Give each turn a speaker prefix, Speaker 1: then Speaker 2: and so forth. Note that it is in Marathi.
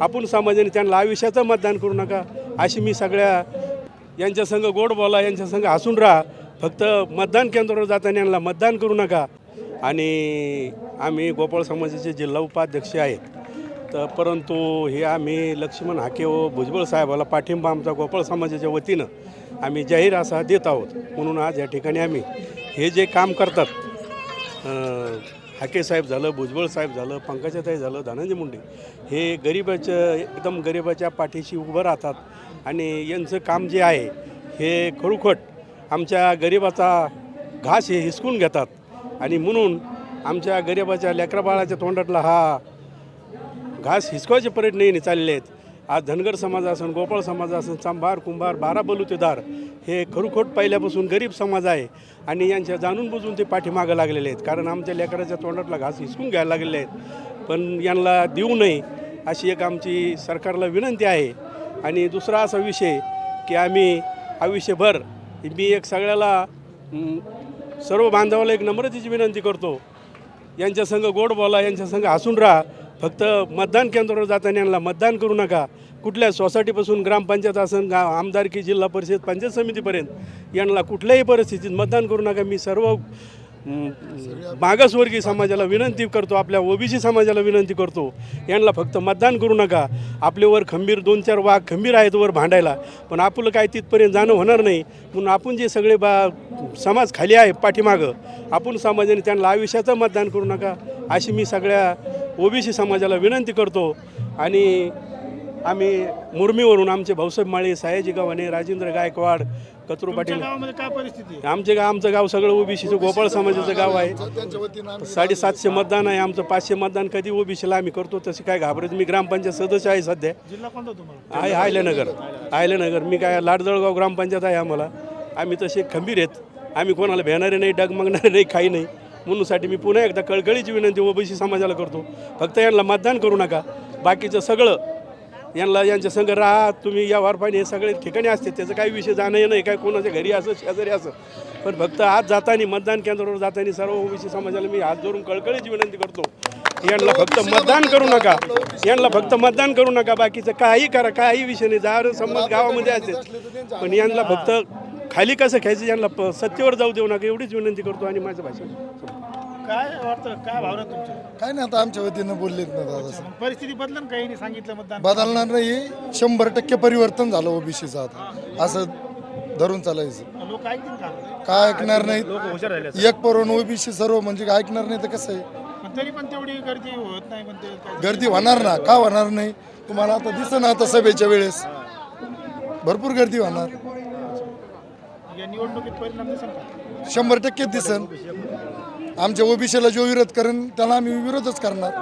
Speaker 1: आपण समाजाने त्यांना आयुष्याचं मतदान करू नका. अशी मी सगळ्या यांच्या संघ गोड बोला यांच्या संघ हसून राहा. फक्त मतदान केंद्रावर जाताना यांना मतदान करू नका. आणि आम्ही गोपाळ समाजाचे जिल्हा उपाध्यक्ष आहेत. तर परंतु हे आम्ही लक्ष्मण हाके व भुजबळ साहेबाला पाठिंबा आमचा गोपाळ समाजाच्या वतीनं आम्ही जाहीर असा देत आहोत. म्हणून आज या ठिकाणी आम्ही हे जे काम करतात हाके साहेब झालं भुजबळ साहेब झालं पंकजाताई झालं धनंजय मुंडे हे गरिबाच्या एकदम गरिबाच्या पाठीशी उभं राहतात. आणि यांचं काम जे आहे हे खरोखट आमच्या गरिबाचा घास हे हिसकून घेतात. आणि म्हणून आमच्या गरिबाच्या लेकराबाळाच्या तोंडातला हा घास हिसकवायचे प्रयत्न यांनी चालले आहेत. आज धनगर समाज असन गोपाळ समाज असन चांभार कुंभार बारा बलुतेदार हे खरोखोट पहिल्यापासून गरीब समाज आहे आणि यांच्या जाणून बुजून ते पाठीमागं लागलेले आहेत. कारण आमच्या लेकराच्या तोंडातला घास हिसकून घ्यायला लागलेले आहेत. पण यांना देऊ नये अशी एक आमची सरकारला विनंती आहे. आणि दुसरा असा विषय की आम्ही आयुष्यभर मी एक सगळ्याला सर्व बांधवाला एक नम्रतेची विनंती करतो. यांच्या संघ गोड बोला यांच्या संघ हसून राहा. फक्त मतदान केंद्रावर जाताना यांना मतदान करू नका. कुठल्या सोसायटीपासून ग्रामपंचायत असन गा आमदारकी जिल्हा परिषद पंचायत समितीपर्यंत यांना कुठल्याही परिस्थितीत मतदान करू नका. मी सर्व मागासवर्गीय समाजाला विनंती करतो आपल्या ओबीसी समाजाला विनंती करतो यांना फक्त मतदान करू नका. आपले वर खंबीर दोन चार वाघ खंबीर आहेत वर भांडायला. पण आपलं काय तिथपर्यंत जाणं होणार नाही. म्हणून आपण जे सगळे बा समाज खाली आहे पाठीमागं आपण समाजाने त्यांना आयुष्याचं मतदान करू नका. अशी मी सगळ्या ओबीसी समाजाला विनंती करतो आणि आम्ही मुरमीवरून आमचे भाऊसाहेब माळे सयाजी गव्हाणे राजेंद्र गायकवाड कचरू
Speaker 2: तुमच्या
Speaker 1: पाटील आमचे गाव आमचं गाव सगळं ओबीसीचं गोपाळ समाजाचं गाव आहे. साडेसातशे मतदान आहे आमचं पाचशे मतदान कधी ओबीसीला आम्ही करतो तसे काय घाबरत मी ग्रामपंचायत सदस्य आहे सध्या. आहे आयल्यानगर आयल्यानगर मी काय लाडजळगाव ग्रामपंचायत आहे आम्हाला. आम्ही तसे खंबीर आहेत. आम्ही कोणाला भेणारे नाही डगमगणारे नाही काही नाही. म्हणूनसाठी मी पुन्हा एकदा कळकळीची विनंती ओबीसी समाजाला करतो. फक्त यांना मतदान करू नका. बाकीचं सगळं यांना यांच्या संघ राहा तुम्ही या वारपाणी हे सगळे ठिकाणी असते. त्याचं काही विषय जाणं नाही काय कोणाच्या घरी असं शेजारी असं. पण फक्त आज जाताना मतदान केंद्रावर जाताना सर्व ओबीसी समाजाला मी हात धरून कळकळीची विनंती करतो. यांना फक्त मतदान करू नका. यांना फक्त मतदान करू नका. बाकीचं काही करा. काही विषय नाही. जर संमत गावामध्ये असते. पण यांना फक्त खाली कसं खायचं यांना सत्तेवर जाऊ देऊ नका एवढीच विनंती करतो आणि माझं भाषण
Speaker 2: काय वाटतं काय भावना तुमच्या?
Speaker 3: काय नाही आता आमच्या वतीनं बोललेत ना दादा
Speaker 2: परिस्थिती बदलन काही नाही सांगितलं मतदान?
Speaker 3: बदलणार नाही शंभर टक्के परिवर्तन झालं ओबीसीचं आता. असं धरून चालायचं.
Speaker 2: लोक ऐकतील का?
Speaker 3: काय ऐकणार नाही?
Speaker 2: लोक हुशार राहिले
Speaker 3: एक परून ओबीसी सर्व म्हणजे काय ऐकणार नाही तर कसं आहे?
Speaker 2: पण तरी पण तेवढी गर्दी होत नाही पण ते काय-
Speaker 3: गर्दी होणार ना? का होणार नाही? तुम्हाला आता दिसं ना आता सभेच्या वेळेस. भरपूर गर्दी होणार.
Speaker 2: या निवडणुकीत परिणाम दिसेल का?
Speaker 3: शंभर टक्के दिसन आमच्या ओबीसीला जो विरोध करेन त्याला आम्ही विरोधच करणार.